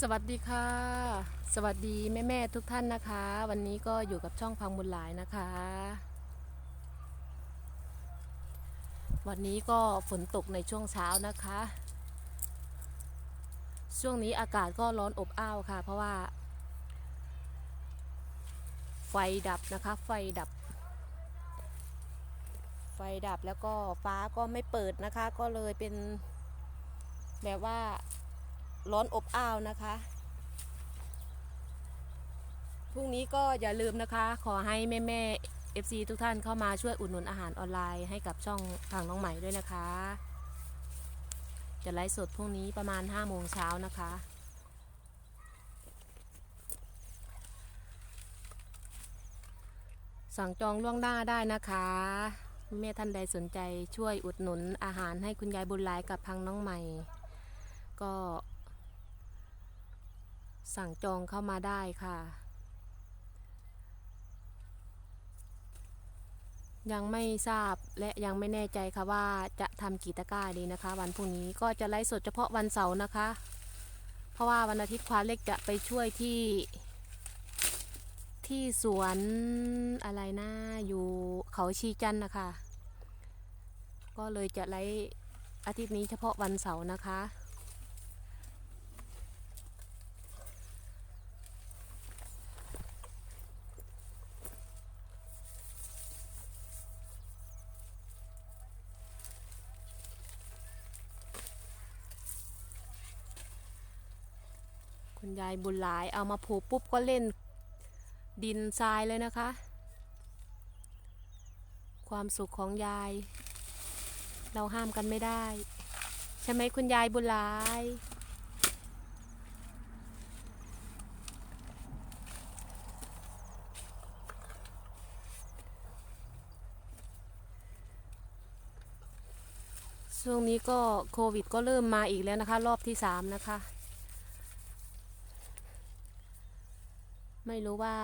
สวัสดีค่ะ สวัสดีแม่แม่ๆทุกท่านนะคะ วันนี้ก็อยู่กับช่องพังบุญหลายนะคะ วันนี้ก็ฝนตกในช่วงเช้านะคะ ช่วงนี้อากาศก็ร้อนอบอ้าวค่ะ เพราะว่า ไฟดับนะคะ ไฟดับ ไฟดับแล้วก็ฟ้าก็ไม่เปิดนะคะ ก็เลยเป็นแบบว่า ร้อนอบอ้าวนะคะ พรุ่งนี้ก็อย่าลืมนะคะ ขอให้แม่แม่ๆ FC ทุกท่านเข้ามาช่วยอุดหนุนอาหารออนไลน์ให้กับช่องทางน้องใหม่ด้วยนะคะ จะไลฟ์สดพรุ่งนี้ประมาณ5โมงเช้านะคะ สั่งจองล่วงหน้าได้นะคะแม่ท่านใดสนใจช่วยอุดหนุนอาหารให้คุณยายบุญหลายกับพังน้องใหม่ ก็ สั่งจองเข้ามาได้ค่ะ ยังไม่ทราบและยังไม่แน่ใจค่ะว่าจะทำกี่ตะกร้าดีนะคะ วันพรุ่งนี้ก็จะไลฟ์สดเฉพาะวันเสาร์นะคะ เพราะว่าวันอาทิตย์ควาเล็กจะไปช่วยที่ ที่สวนอะไรนะอยู่เขาชีจันทน์นะคะ ก็เลยจะไลฟ์อาทิตย์นี้เฉพาะวันเสาร์นะคะ คุณยายบุญหลายเอามาผูกปุ๊บก็เล่นดินทรายเลยนะคะ ความสุขของยาย เราห้ามกันไม่ได้ ใช่ไหมคุณยายบุญหลายช่วงนี้ก็โควิดก็เริ่มมาอีกแล้วนะคะ รอบที่สามนะคะ ไม่รู้ว่า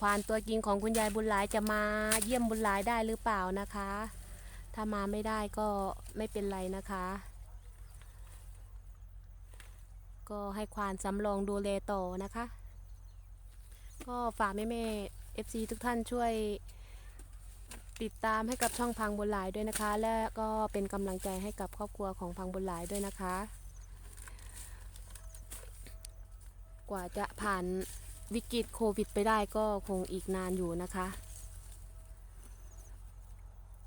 ควานตัวจริงของคุณยายบุญหลายจะมาเยี่ยมบุญหลายได้หรือเปล่านะคะ ถ้ามาไม่ได้ก็ไม่เป็นไรนะคะ ก็ให้ควานสำรองดูแลต่อนะคะ ก็ฝากแม่แม่เอฟซีทุกท่านช่วยติดตามให้กับช่องพังบุญหลายด้วยนะคะ และก็เป็นกำลังใจให้กับครอบครัวของพังบุญหลายด้วยนะคะ กว่าจะผ่าน วิกฤตโควิดไปได้ก็คงอีกนานอยู่นะคะ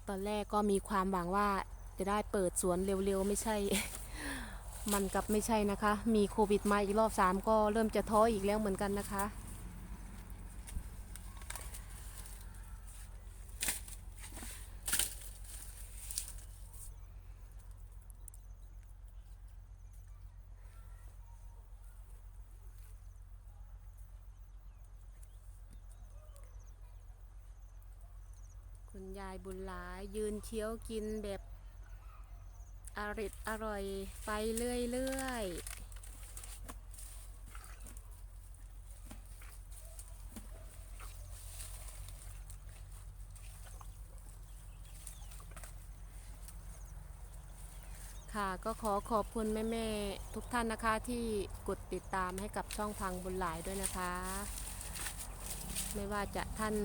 ตอนแรกก็มีความหวังว่าจะได้เปิดสวนเร็วๆ ไม่ใช่ มันกลับไม่ใช่นะคะ มีโควิดมาอีกรอบสามก็เริ่มจะท้ออีกแล้วเหมือนกันนะคะ ยายบุญหลาย ยืนเคี้ยวกินแบบอริดอร่อยไปเรื่อยๆค่ะก็ขอขอบคุณแม่ๆทุกท่านนะคะที่กดติดตามให้กับช่องพังบุญหลายด้วยนะคะ ไม่ว่าจะท่าน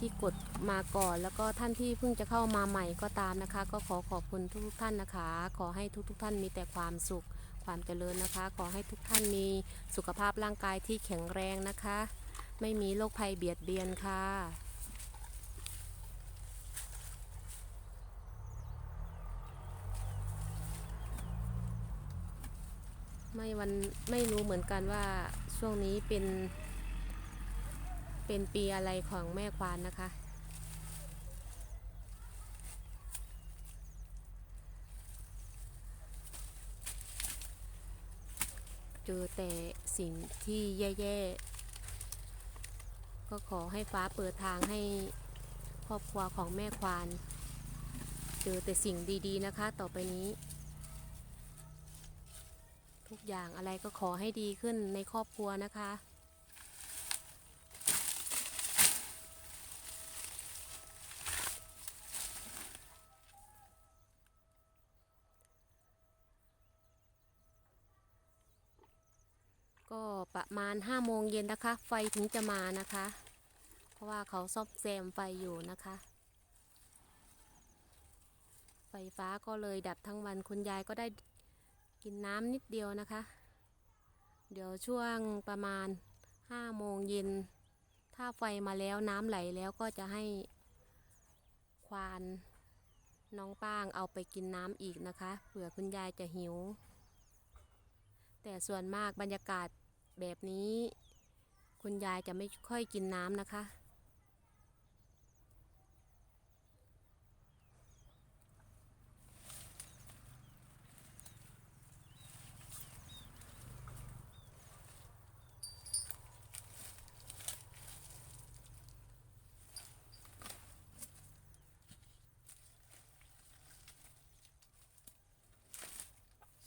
ที่กดมาก่อน แล้วก็ท่านที่เพิ่งจะเข้ามาใหม่ก็ตามนะคะ ก็ขอขอบคุณทุกๆท่านนะคะ ขอให้ทุกๆ ท่านมีแต่ความสุขความเจริญนะคะ ขอให้ทุกท่านมีสุขภาพร่างกายที่แข็งแรงนะคะ ไม่มีโรคภัยเบียดเบียนค่ะไม่วันไม่รู้เหมือนกันว่าช่วงนี้เป็น เป็นปีอะไรของแม่ควานนะคะ เจอแต่สิ่งที่แย่ๆ ก็ขอให้ฟ้าเปิดทางให้ครอบครัวของแม่ควาน เจอแต่สิ่งดีๆนะคะต่อไปนี้ ทุกอย่างอะไรก็ขอให้ดีขึ้นในครอบครัวนะคะ ก็ประ มาณห้าโมงเย็นนะคะ ไฟถึงจะมานะคะ เพราะว่าเขาซ่อมแซมไฟอยู่นะคะ ไฟฟ้าก็เลยดับทั้งวันคุณยายก็ได้กินน้ำนิดเดียวนะคะ เดี๋ยวช่วงประมาณห้าโมงเย็น ถ้าไฟมาแล้วน้ำไหลแล้วก็จะให้ควานน้องป้างเอาไปกินน้ำอีกนะคะเผื่อคุณยายจะหิว แต่ส่วนมากบรรยากาศ แบบนี้ คุณยายจะไม่ค่อยกินน้ำนะคะ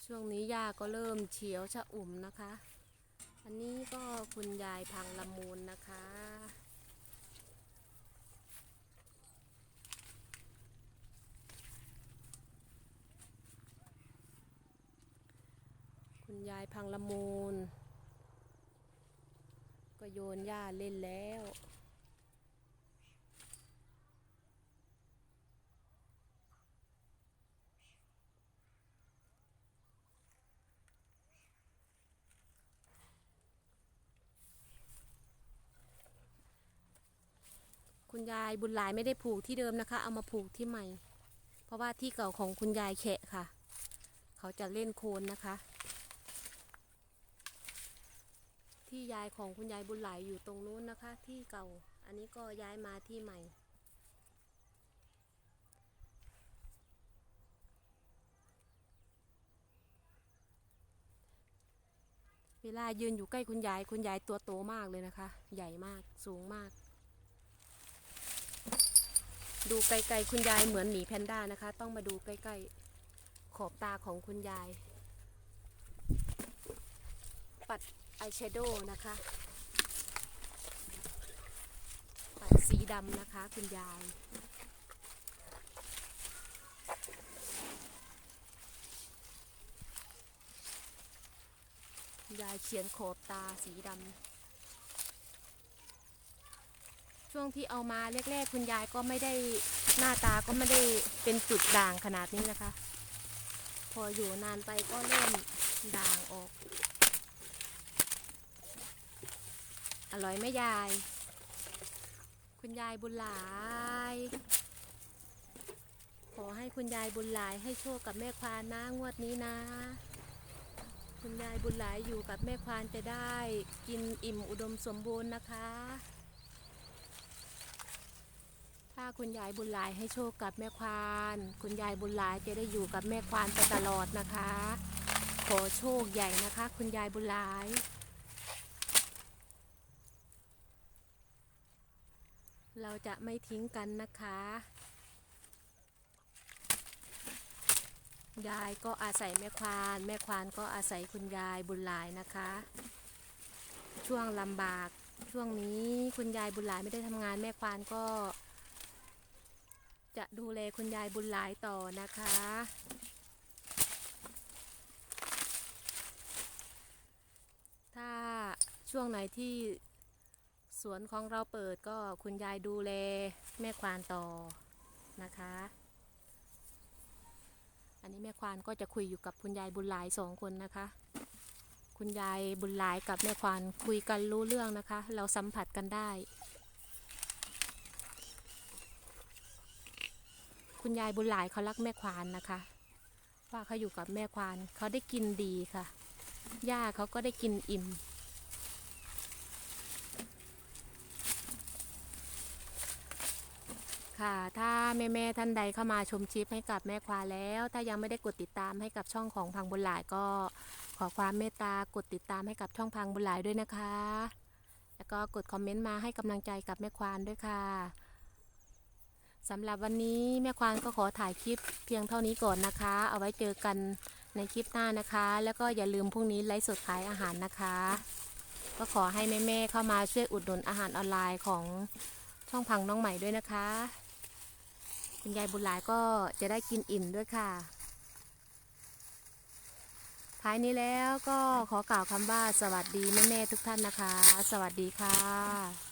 ช่วงนี้หญ้าก็เริ่มเขียวชะอุ่มนะคะ อันนี้ก็คุณยายพังละมูลนะคะ คุณยายพังละมูล ก็โยนหญ้าเล่นแล้ว คุณยายบุญหลายไม่ได้ผูกที่เดิมนะคะ เอามาผูกที่ใหม่ เพราะว่าที่เก่าของคุณยายแขะค่ะ เขาจะเล่นโคลนนะคะ ที่ยายของคุณยายบุญหลายอยู่ตรงนู้นนะคะ ที่เก่าอันนี้ก็ย้ายมาที่ใหม่เวลายืนอยู่ใกล้คุณยายคุณยายตัวโตมากเลยนะคะ ใหญ่มากสูงมาก ดูไกลๆคุณยายเหมือนหมีแพนด้านะคะ ต้องมาดูใกล้ๆขอบตาของคุณยาย ปัดอายแชโดว์นะคะ ปัดสีดำนะคะคุณยายยายเขียนขอบตาสีดำ ช่วงที่เอามาแรกๆ คุณยายก็ไม่ได้หน้าตาก็ไม่ได้เป็นจุดด่างขนาดนี้นะคะ พออยู่นานไปก็เริ่มด่างออก อร่อยไหมยาย คุณยายบุญหลาย ขอให้คุณยายบุญหลายให้โชคกับแม่ควานนะงวดนี้นะ คุณยายบุญหลายอยู่กับแม่ควานจะได้ กินอิ่มอุดมสมบูรณ์นะคะ ถ้าคุณยายบุญหลายให้โชคกับแม่ควาน คุณยายบุญหลายจะได้อยู่กับแม่ควานไปตลอดนะคะ ขอโชคใหญ่นะคะ คุณยายบุญหลายเราจะไม่ทิ้งกันนะคะ ยายก็อาศัยแม่ควาน แม่ควานก็อาศัยคุณยายบุญหลายนะคะ ช่วงลำบากช่วงนี้คุณยายบุญหลายไม่ได้ทำงานแม่ควานก็ จะดูแลคุณยายบุญหลายต่อนะคะ ถ้าช่วงไหนที่สวนของเราเปิดก็คุณยายดูแลแม่ควานต่อนะคะ อันนี้แม่ควานก็จะคุยอยู่กับคุณยายบุญหลายสองคนนะคะ คุณยายบุญหลายกับแม่ควานคุยกันรู้เรื่องนะคะ เราสัมผัสกันได้ คุณยายบุญหลายเขารักแม่ควานนะคะ ว่าเขาอยู่กับแม่ควานเขาได้กินดีค่ะย่าเขาก็ได้กินอิ่ม ค่ะ ถ้าแม่แม่ๆท่านใดเข้ามาชมคลิปให้กับแม่ควานแล้ว ถ้ายังไม่ได้กดติดตามให้กับช่องของพังบุญหลายก็ขอความเมตตากดติดตามให้กับช่องพังบุญหลายด้วยนะคะ แล้วก็กดคอมเมนต์มาให้กำลังใจกับแม่ควานด้วยค่ะ สำหรับวันนี้แม่ควานก็ขอถ่ายคลิปเพียงเท่านี้ก่อนนะคะ เอาไว้เจอกันในคลิปหน้านะคะ แล้วก็อย่าลืมพรุ่งนี้ไลฟ์สดขายอาหารนะคะ ก็ขอให้แม่ๆเข้ามาช่วยอุดหนุนอาหารออนไลน์ของช่องพังน้องใหม่ด้วยนะคะคุณยายบุญหลายก็จะได้กินอิ่มด้วยค่ะ ท้ายนี้แล้วก็ขอกล่าวคำว่าสวัสดีแม่ๆทุกท่านนะคะ สวัสดีค่ะ